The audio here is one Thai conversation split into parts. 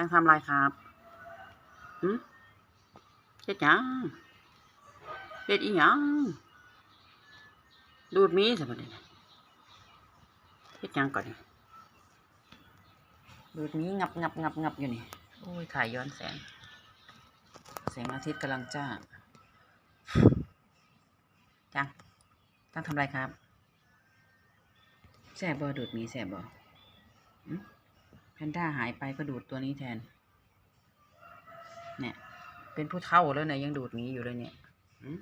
จังทำไรครับหืมเฮ็ดยังเฮ็ดอีหยังดูดมีสิบัดนี้น่เฮ็ดยังก่อนดูดมีงับงับงับงับอยู่นี่โอ้ยถ่ายย้อนแสง แสงอาทิตย์กำลังจ้าจังตั้งทำไรครับแสบบอดูดมีแสบบอม แพนด้าหายไปก็ดูดตัวนี้แทน เนี่ย เป็นผู้เฒ่าแล้วเนี่ยยังดูดหมีอยู่เลยเนี่ยอืม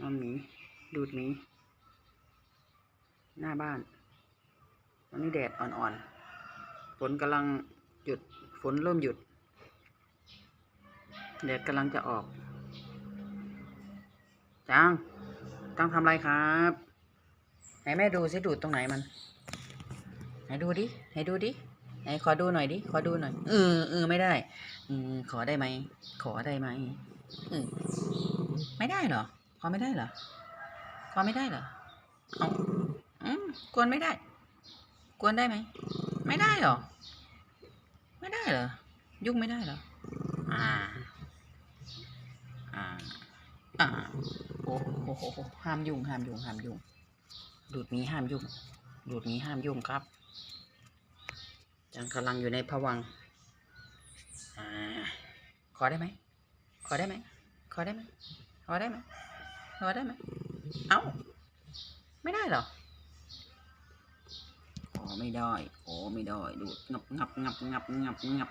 นอนหมีดูดหมีหน้าบ้านวันนี้แดดอ่อนๆ ฝนกำลังหยุด ฝนเริ่มหยุด แดดกำลังจะออก จังจังทำไรครับ ไหนแม่ดูสิดูดตรงไหนมัน ไหนดูดิไหนดูดิไหนขอดูหน่อยดิขอดูหน่อยเออเออไม่ได้อืมขอได้ไหมขอได้ไหมเออไม่ได้เหรอขอไม่ได้เหรอขอไม่ได้เหรอเอาอืมกวนไม่ได้ กวนได้ไหมไม่ได้เหรอไม่ได้เหรอยุ่งไม่ได้เหรออ่าอ่าอ่าโอ้โหห้ามยุ่งห้ามยุ่งห้ามยุ่งดูดมีห้ามยุ่งดูดมีห้ามยุ่งครับ จังกำลังอยู่ในผวังอขอได้ไหม ขอได้ไหม ขอได้ไหม ขอได้ไหม ขอได้ไหม เอ้า ไม่ได้เหรอขอไม่ได้ขอไม่ได้ ดูดงับงับงับงับงับงับ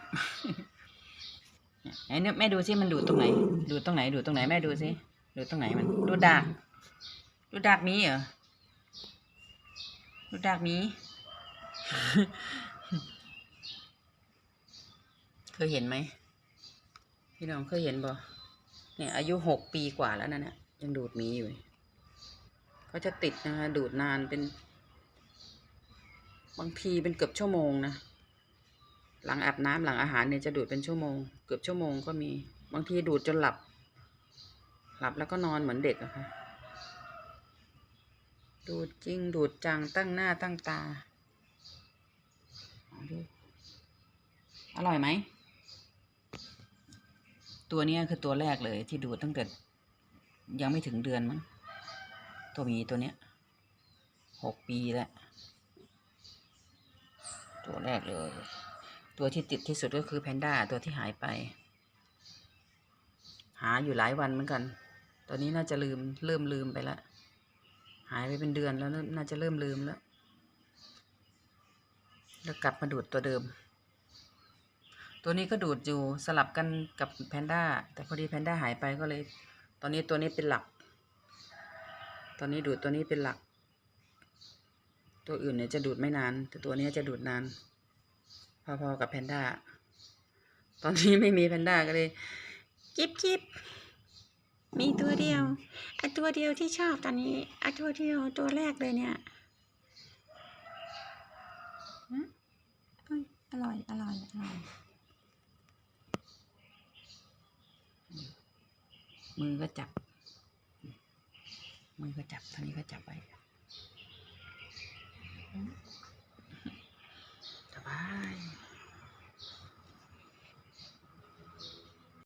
ไหนเนี่ยแม่ดูสิมันดูดตรงไหน ดูดตรงไหน ดูดตรงไหนแม่ดูสิ ดูดตรงไหนมัน ดูดดากดูดดากมีเหรอ ดูดดากมี เคยเห็นไหมพี่น้องเคยเห็นบ่เนี่ย อายุหกปีกว่าแล้วนะเนี่ยยังดูดหมีอยู่เขาจะติดนะคะ ดูดนานเป็น บางทีเป็นเกือบชั่วโมงนะหลังอาบน้ำหลังอาหารเนี่ยจะดูดเป็นชั่วโมง เกือบชั่วโมงก็มี บางทีดูดจนหลับ หลับแล้วก็นอนเหมือนเด็กอะค่ะ ดูดจริงดูดจังตั้งหน้าตั้งตาออร่อยไหม ตัวนี้คือตัวแรกเลยที่ดูดตั้งแต่ยังไม่ถึงเดือนมั้งตัวมีตัวเนี้ยหกปีแล้ว ตัวแรกเลย ตัวที่ติดที่สุดก็คือแพนด้าตัวที่หายไป หาอยู่หลายวันเหมือนกัน ตอนนี้น่าจะลืมเริ่มลืมไปแล้วหายไปเป็นเดือนแล้วน่าจะเริ่มลืมแล้ว แล้วกลับมาดูดตัวเดิม ตัวนี้ก็ดูดอยู่สลับกันกับแพนด้าแต่พอดีแพนด้าหายไปก็เลย ตอนนี้ตัวนี้เป็นหลัก ตอนนี้ดูดตัวนี้เป็นหลัก ตัวอื่นเนี่ยจะดูดไม่นาน แต่ตัวนี้จะดูดนาน พอๆกับแพนด้าตอนนี้ไม่มีแพนด้าก็เลยจิบจิบมีตัวเดียวไอตัวเดียวที่ชอบตอนนี้ไอตัวเดียวตัวแรกเลยเนี่ยอ้ยอร่อย อร่อย อร่อย มือก็จับ มือก็จับทางนี้ก็จับไว้